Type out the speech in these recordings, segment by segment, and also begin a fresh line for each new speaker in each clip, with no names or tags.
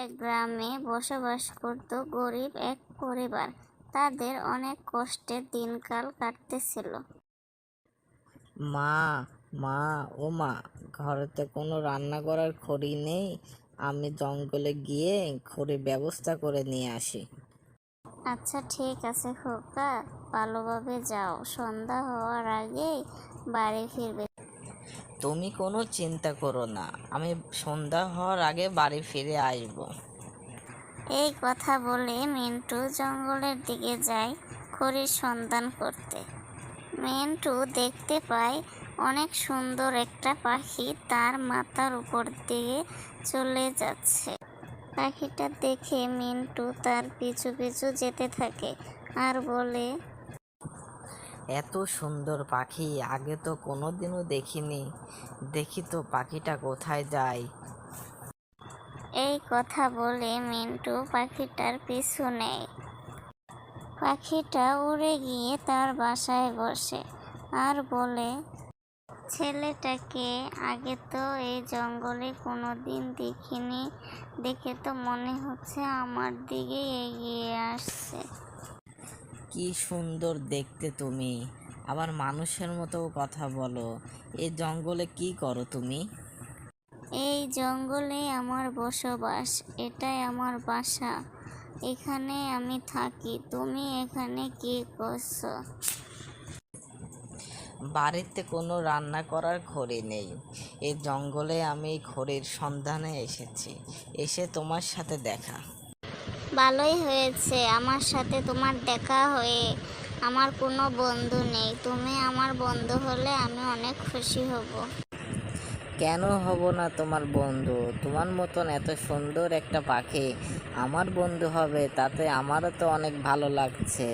এক গ্রামে বসবাস করত গরিব এক পরিবার। তাদের অনেক কষ্টের দিনকাল কাটতেছিল।
মা মা ও মা ঘরেতে কোনো রান্না করার খড়ি নেই। আমি জঙ্গলে গিয়ে খড়ির ব্যবস্থা করে নিয়ে আসি।
আচ্ছা ঠিক আছে খোকা। ভালোভাবে যাও। সন্ধ্যা হওয়ার আগেই বাড়ি ফিরবে।
তুমি কোনো চিন্তা করো না। আমি সন্ধ্যা হওয়ার আগে বাড়ি ফিরে আসব।
এই কথা বলে মিন্টু জঙ্গলের দিকে যায় খড়ির সন্ধান করতে। মিন্টু দেখতে পায় অনেক সুন্দর একটা পাখি তার মাথার উপর দিয়ে চলে যাচ্ছে। পাখিটা দেখে মিন্টু তার পিছু পিছু যেতে থাকে আর বলে
এত সুন্দর পাখি, আগে তো কোনোদিনও দেখিনি। দেখি তো পাখিটা কোথায় যায়।
এই কথা বলে মিন্টু পাখিটার পিছু নেয়। পাখিটা উড়ে গিয়ে তার বাসায় বসে আর বলে, ছেলেটাকে আগে তো এই জঙ্গলে কোনো দিন দেখিনি। দেখে তো মনে হচ্ছে আমার দিকে এগিয়ে আসছে।
কি সুন্দর দেখতে তুমি। আবার মানুষের মতো কথা বলো। এই জঙ্গলে কি করো তুমি?
এই জঙ্গলে আমার বসবাস এটাই আমার বাসা। এখানে আমি থাকি তুমি এখানে কি করছ?
বাড়িতে কোনো রান্না করার খড়ি নেই। এই জঙ্গলে আমি খড়ির সন্ধানে এসেছি। এসে তোমার সাথে দেখা।
ভালোই হয়েছে। আমার সাথে তোমার দেখা হয়ে আমার কোনো বন্ধু নেই। তুমি আমার বন্ধু হলে আমি অনেক খুশি হব।
কেন হব না তোমার বন্ধু? তোমার মতন এত সুন্দর একটা পাখি আমার বন্ধু হবে, তাতে আমারও তো অনেক ভালো লাগছে।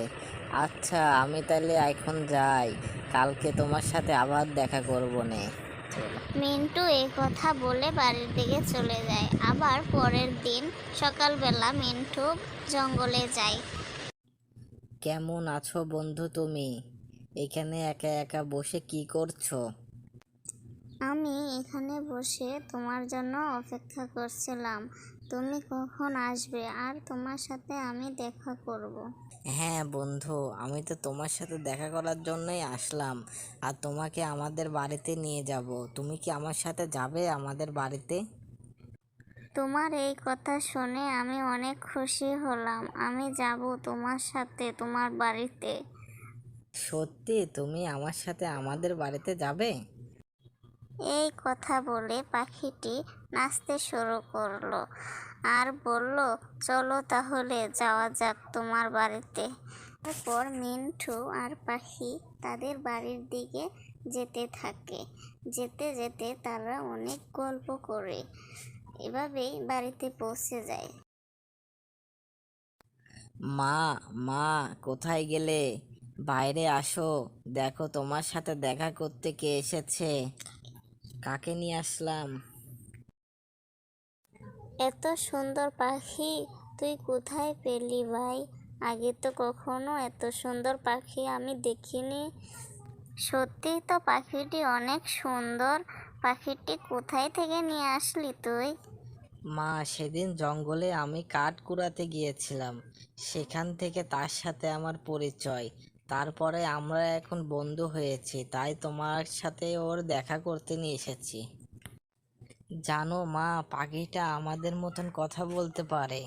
আচ্ছা আমি তাহলে এখন যাই। কালকে তোমার সাথে আবার দেখা করব নে।
মিন্টু এই কথা বলে বাড়ির দিকে চলে যায়। আবার পরের দিন সকালবেলা মিন্টু জঙ্গলে যায়।
কেমন আছো বন্ধু তুমি? এখানে একা একা বসে কি করছ?
আমি এখানে বসে তোমার জন্য অপেক্ষা করছিলাম। তুমি কখন আসবে? আর তোমার সাথে আমি দেখা করব।
হ্যাঁ বন্ধু আমি তো তোমার সাথে দেখা করার জন্যই আসলাম। আর তোমাকে আমাদের বাড়িতে নিয়ে যাব। তুমি কি আমার সাথে যাবে আমাদের বাড়িতে?
তোমার এই কথা শুনে আমি অনেক খুশি হলাম। আমি যাব তোমার সাথে তোমার বাড়িতে।
সত্যি তুমি আমার সাথে আমাদের বাড়িতে যাবে?
এই কথা বলে পাখিটি নাচতে শুরু করল আর বলল, চলো তাহলে যাওয়া যাক তোমার বাড়িতে। তারপর মিন্টু আর পাখি তাদের বাড়ির দিকে যেতে থাকে। যেতে যেতে তারা অনেক গল্প করে, এভাবেই বাড়িতে পৌঁছে যায়।
মা মা, কোথায় গেলে? বাইরে আসো, দেখো তোমার সাথে দেখা করতে কে এসেছে। কাকে নিয়ে আসলাম?
এত সুন্দর পাখি তুই কোথায় পেলি ভাই? আগে তো কখনো এত সুন্দর পাখি আমি দেখিনি। সত্যি তো পাখিটি অনেক সুন্দর। পাখিটি কোথায় থেকে নিয়ে আসলি তুই?
মা সেদিন জঙ্গলে আমি কাঠ কুড়াতে গিয়েছিলাম। সেখান থেকে তার সাথে আমার পরিচয়। তারপরে আমরা এখন বন্ধু হয়েছি, তাই তোমার সাথে ওর দেখা করতে নিয়ে এসেছি। জানো মা, পাখিটা আমাদের মতন কথা বলতে পারে।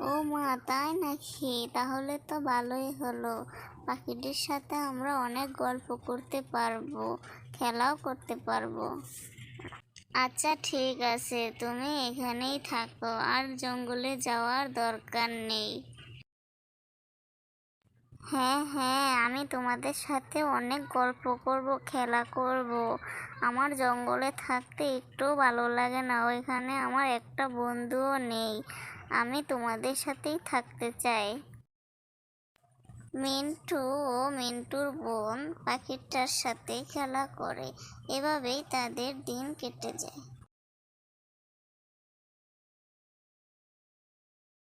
ও মা, তাই নাকি? তাহলে তো ভালোই হলো। পাখিটির সাথে আমরা অনেক গল্প করতে পারব, খেলাও করতে পারব। আচ্ছা ঠিক আছে, তুমি এখানেই থাকো, আর জঙ্গলে যাওয়ার দরকার নেই। হ্যাঁ হ্যাঁ আমি তোমাদের সাথে অনেক গল্প করব, খেলা করব। আমার জঙ্গলে থাকতে একটু ভালো লাগে না, ওইখানে আমার একটা বন্ধুও নেই। আমি তোমাদের সাথেই থাকতে চাই। মিন্টু ও মিন্টুর বোন পাখিটার সাথে খেলা করে। এভাবেই তাদের দিন কেটে যায়।